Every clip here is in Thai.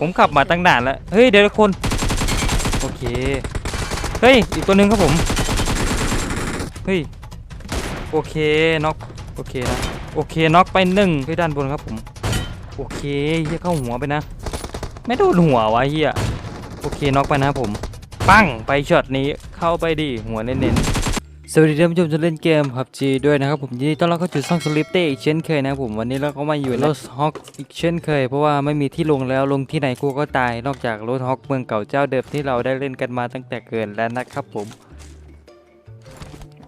ผมขับมาตั้งนานแล้ว เฮ้ย เดี๋ยวทุกคน โอเค เฮ้ย อีกตัวหนึ่งครับผม เฮ้ย โอเคน็อกโอเคนะ โอเคน็อกไปหนึ่งที่ด้านบนครับผม โอเคเฮียเข้าหัวไปนะ ไม่โดนหัววะเฮียโอเคน็อกไปนะผม ปั้ง ไปช็อตนี้ เข้าไปดิ หัวเน้นๆ สวัสดีท่านผู้ชมที่เล่นเกม PUBG ด้วยนะครับผมยินดีต้อนรับเข้าสู่ช่องสลิปเต้อีกเช่นเคยนะครับผมวันนี้เราก็มาอยู่รถฮอกอีกเช่นเคย เพราะว่าไม่มีที่ลงแล้วลงที่ไหนกูก็ตาย นอกจากรถฮอกเมืองเก่าเจ้าเดิมที่เราได้เล่นกันมาตั้งแต่เกิดแล้วนะครับผม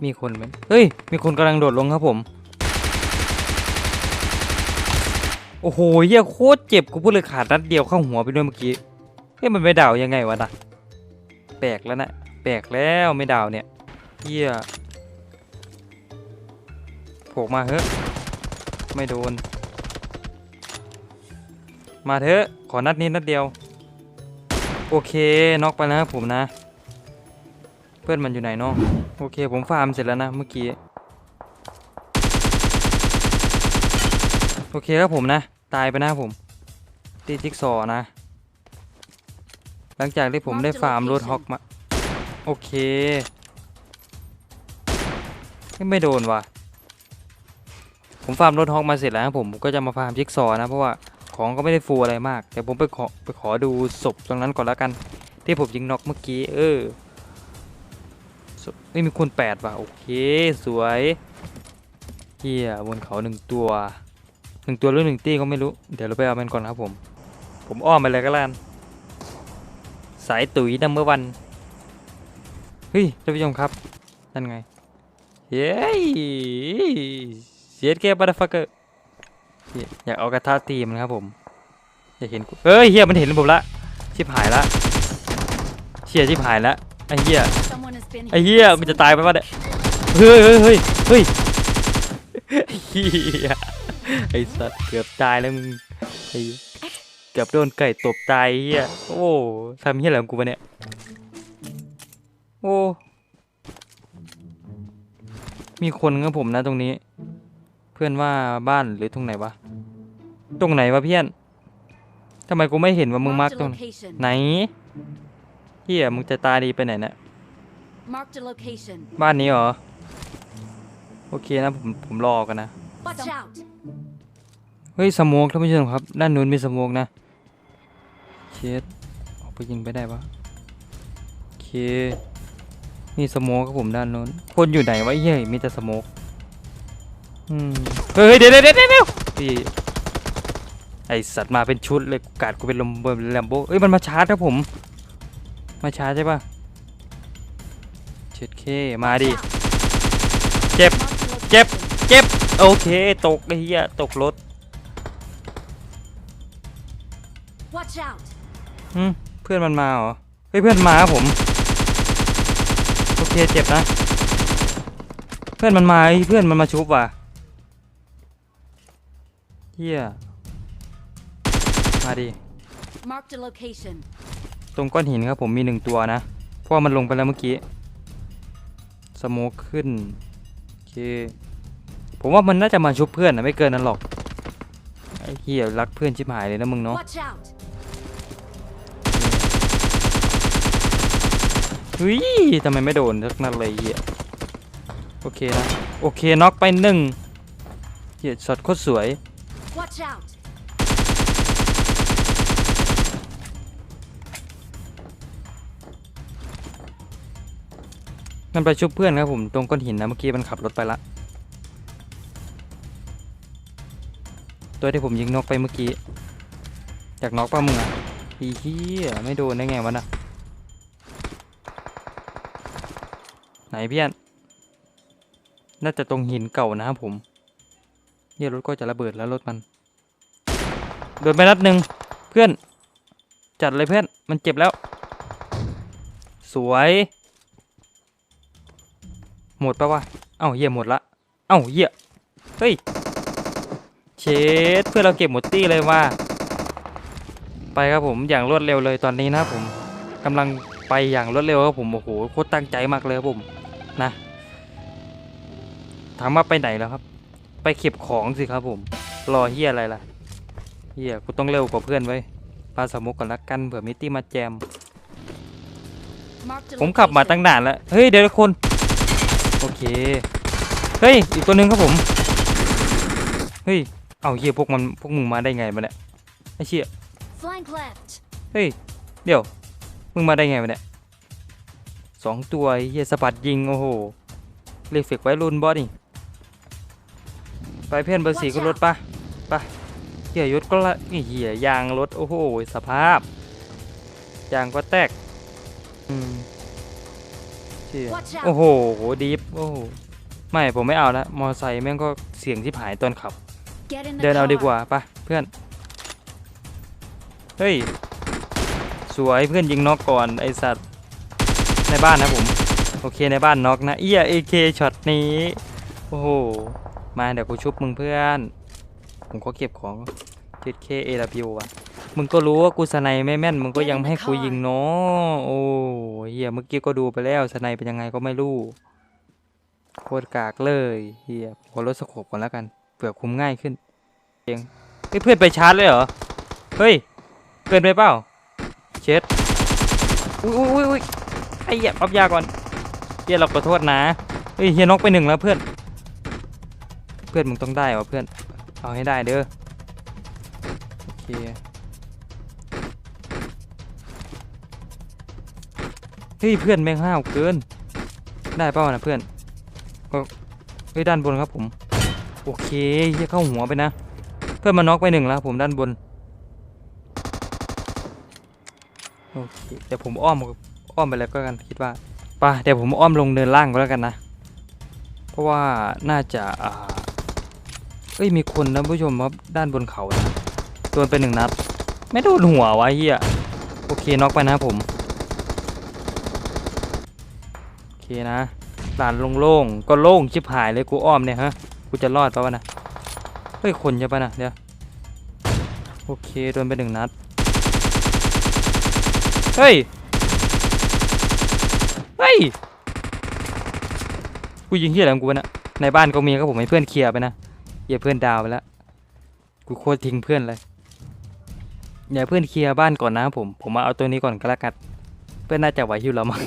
มีคนไหมเฮ้ย มีคนกำลังโดดลงครับผม โอ้โหเหี้ยโคตรเจ็บกูพูดเลยขาดนัดเดียวเข้าหัวไปด้วยเมื่อกี้เฮ้ยมันไม่ดาวยังไงวะนะแปลกแล้วนะแปลกแล้วไม่ดาวเนี่ย เหี้ยโผล่มาเฮ้ยไม่โดน มาเถอะ ขอนัดนี้นัดเดียว โอเค น็อกไปแล้วผมนะ เพื่อนมันอยู่ไหนเนาะโอเค ผมฟาร์มเสร็จแล้วนะเมื่อกี้ โอเคครับผมนะ ตายไปนะผมตีจิ๊กซอนะ หลังจากที่ผมได้ฟาร์มรถฮอกมา โอเค ไม่โดนว่ะ ผมฟาร์มรถฮอกมาเสร็จแล้วครับผมก็จะมาฟาร์มจิ๊กซอว์นะเพราะว่าของก็ไม่ได้ฟูอะไรมาก แต่ผมไปขอไปขอดูศพตรงนั้นก่อนแล้วกัน ที่ผมยิงน็อกเมื่อกี้ เออไม่มีคนแปดว่ะโอเค สวยเฮียบนเขาหนึ่งตัวหนึ่งตัวหรือหนึ่งตี้ก็ไม่รู้ เดี๋ยวเราไปเอามันก่อนครับผม ผมอ้อมไปเลยก็แล้วกันสายตุ๋ยนัมเบอร์วัน เฮ้ยท่านผู้ชมครับ นั่นไง เย้เสียดแกบัตฟักเกอร์อยากเอากระทะตีมันครับผมอยากเห็นเฮ้ยเฮียมันเห็นผมละชิบหายละเชี่ยชิบหายละไอ้เฮียไอ้เฮียมันจะตายไปปะเนี่ยเฮ้ยเฮ้ยเฮ้ยเฮ้ยไอ้เฮียไอ้สัตว์เกือบตายแล้วมึงไอ้เกือบโดนไก่ตบตายไอ้เฮียโอ้ทำเฮียอะไรของกูวะเนี่ยโอ้ มีคนกับผมนะตรงนี้ เพื่อนว่าบ้านหรือตรงไหนวะ ตรงไหนวะเพื่อนทำไมกูไม่เห็นว่ามึงมาร์ก Marked ต a รงไหน location. ไหนเฮียมึงจะตาดีไปไหนเนี่ย Marked a location. บ้านนี้เหรอ โอเคนะผมผมรอกันนะ Watch out. เฮ้ยสโมกท่านผู้ชมครับ ด้านนู้นมีสโมกนะเชดออกไปยิงไปได้ปะโอเค มีสโมกครับผมด้านนู้นคนอยู่ไหนวะเฮ้ยมีแต่สโมกอืมเฮ้ยเดี๋ยวเดี๋ยวเดี๋ยวเดี๋ยวพี่ไอสัตว์มาเป็นชุดเลยกาดกูเป็นลมเบอร์แลมโบเอ้ยมันมาชาร์จครับผม มาชาร์จใช่ปะเช็ดเคมาดิ Watch out. เจ็บ Marked a เจ็บ location. เจ็บโอเคตกไอ้เหี้ยตกรถ Watch out. อืมเพื่อนมันมาเหรอเฮ้ยเพื่อนมาครับผมโอ เคเจ็บนะ เพื่อนมันมาไอ้เพื่อนมันมาชุบว่ะเฮียมาดิ Marked a location. ตรงก้อนหินครับผมมีหนึ่งตัวนะเพราะว่ามันลงไปแล้วเมื่อกี้สโมกขึ้นโอเคผมว่ามันน่าจะมาชุบเพื่อนนะไม่เกินนั้นหรอกไอ้เฮียรักเพื่อนชิบหายเลยนะมึงเนาะ Watch out. เฮ้ยทำไมไม่โดนสักนัดเลยเฮียโอเคนะ โอเคน็อกไปหนึ่งเฮียช็อตโคตรสวย Watch out. มันไปชุบเพื่อนครับผมตรงก้อนหินนะเมื่อกี้มันขับรถไปละ ตัวที่ผมยิงนกไปเมื่อกี้อยากน็อกป่ะมึงอะอีเหี้ยไม่โดนได้ไงวะน่ะไหน เพี่อนน่าจะตรงหินเก่านะครับผมเฮียรถก็จะระเบิดแล้วรถมัน โดนไปนัดหนึ่งเพื่อน จัดเลยเพื่อน มันเจ็บแล้ว สวย หมดปะวะ เอ้าเหี้ยหมดละ เอ้าเหี้ย เฮ้ย เชดเพื่อนเราเก็บหมดตี้เลยว่า ไปครับผมอย่างรวดเร็วเลยตอนนี้นะผมกำลังไปอย่างรวดเร็วครับผมโอ้โหโคตรตั้งใจมากเลยครับผม นะถามว่าไปไหนแล้วครับ ไปเก็บของสิครับผม รอเฮียอะไรล่ะเฮียกูต้องเร็วกว่าเพื่อนไว้ยปลาสมุกก่อนละกันเผื่อมิตตี้มาแจม Marked a ผมขับมา location. ตั้งนานแล้วเฮ้ยเดี๋ยวละคนโอเคเฮ้ยอีกตัวหนึ่งครับผมเฮ้ยเอาเหี้ยพวกมันพวกมึงมาได้ไงมาเนี่ยไอ้เชี่ย Flank left. เฮ้ยเดี๋ยวมึงมาได้ไงมาเนี่ย สองตัวเหี้ยสะบัดยิง โอ้โหเรียกเฟกไว้รุนบอสนี่ ไปเพื่อนเบอร์สี่ก็รถปะปะเหียยศก็ละเหียยางรถ โอ้โห สภาพ ยางก็แตก อืมเชี่ยโอ้โหดีฟโอ้โห ไม่ ผมไม่เอาละมอไซค์แม่งก็เสียงที่หายตอนขับ เดินเอาดีกว่าปะเพื่อน เฮ้ย สวยเพื่อนยิงนอกก่อนไอสัตว์ ในบ้านนะผม โอเคในบ้านน็อกนะ เอียเอเคช็อตนี้ โอ้โห มาเดี๋ยวกูชุบมึงเพื่อน ผมก็เก็บของเจ็ดเคเอวอะมึงก็รู้ว่ากูสไนไม่แม่น มึงก็ยังไม่ให้กูยิงเนาะโอ้เฮียเมื่อกี้ก็ดูไปแล้วสไนเป็นยังไงก็ไม่รู้โคตรกากเลยเฮียขอลดสโคปก่อนแล้วกันเผื่อคุมง่ายขึ้นเองเฮ้ยเพื่อนไปชาร์จเลยเหรอ เฮ้ย เกินไปเปล่า เช็ด อุ้ยอุ้ยอุ้ย ไอ้เหี้ยปั๊บยาก่อนเฮียเราขอโทษนะเฮ้ยเฮียน็อกไปหนึ่งแล้วเพื่อน เพื่อนมึงต้องได้วะเพื่อน เอาให้ได้เด้อโอเคเฮ้ยเพื่อนแม่งห้าวเกิน ได้เปล่านะเพื่อนก็เฮ้ยด้านบนครับผม โอเคเฮียเข้าหัวไปนะ เพื่อนมาน็อกไปหนึ่งแล้วผมด้านบนโอเคเดี๋ยวผมอ้อม อ้อมไปแล้วก็กันคิดว่าไป่ะเดี๋ยวผมอ้อมลงเนินล่างก็แล้วกันนะ เพราะว่าน่าจะอ่าเอ้ยมีคนนะผู้ชมครับด้านบนเขานะโดนไปหนึ่งนัด ไม่โดนหัววะเฮียโอเคน็อกไปนะผมโอเคนะลานโล่งๆก็โล่งชิบหายเลยกูอ้อมเนี่ยฮะกูจะรอดปะวะนะเฮ้ยคนใช่ปะนะเดี๋ยวโอเคโดนไปหนึ่งนัดเฮ้ย เฮ้ยกูยิงที่อะไรของกูวะนะในบ้านก็มีครับผมให้เพื่อนเคลียร์ไปนะอย่าเพื่อนดาวไปแล้วกูโคตรทิ้งเพื่อนเลยอย่าเพื่อนเคลียร์บ้านก่อนนะผม ผมมาเอาตัวนี้ก่อนก็แล้วกันเพื่อนน่าจะไหวอยู่แล้วมั้ง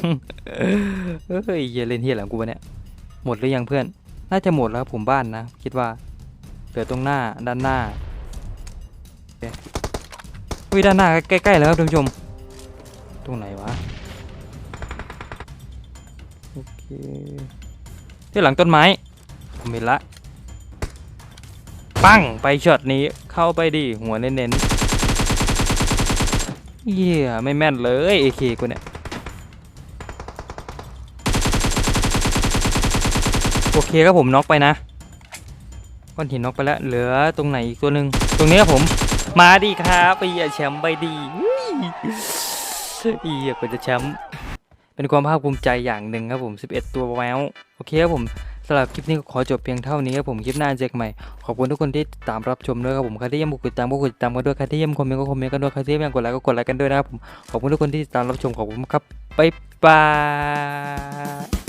เฮ้ยอย่าเล่นเฮียอะไรของกูวะเนี่ยหมดหรือยังเพื่อน น่าจะหมดแล้วครับผมบ้านนะ คิดว่าเหลือตรงหน้าด้านหน้าโอเฮ้ยด้านหน้าใกล้ๆแล้วครับท่านผู้ชม ตรงไหนวะ อเคที่หลังต้นไม้ผมเห็นละ ปั้งไปช็อตนี้เข้าไปดิหัวเน้นๆเยี่ยไม่แม่นเลยเอเคกูเนี่ยโอเคครับผมน็อกไปนะก้อนหินน็อกไปแล้วเหลือตรงไหนอีกตัวหนึ่งตรงนี้ครับผม มาดีครับไปเหี้ยแชมป์ไปดีอีเหี้ยกว่าจะแชมป์ เป็นความภาคภูมิใจอย่างหนึ่งครับผม 11 ตัวแววโอเคครับผมสำหรับคลิปนี้ก็ขอจบเพียงเท่านี้ครับผมคลิปหน้าเจอกันใหม่ ขอบคุณทุกคนที่ติดตามรับชมด้วยครับผมใครที่ยังไม่กดติดตามก็กดติดตามกันด้วยใครที่ยังคอมเมนต์ก็คอมเมนต์กันด้วยใครที่ยังกดไลค์ก็กดไลค์กันด้วยนะครับผมขอบคุณทุกคนที่ติดตามรับชมขอบคุณครับบ๊ายบาย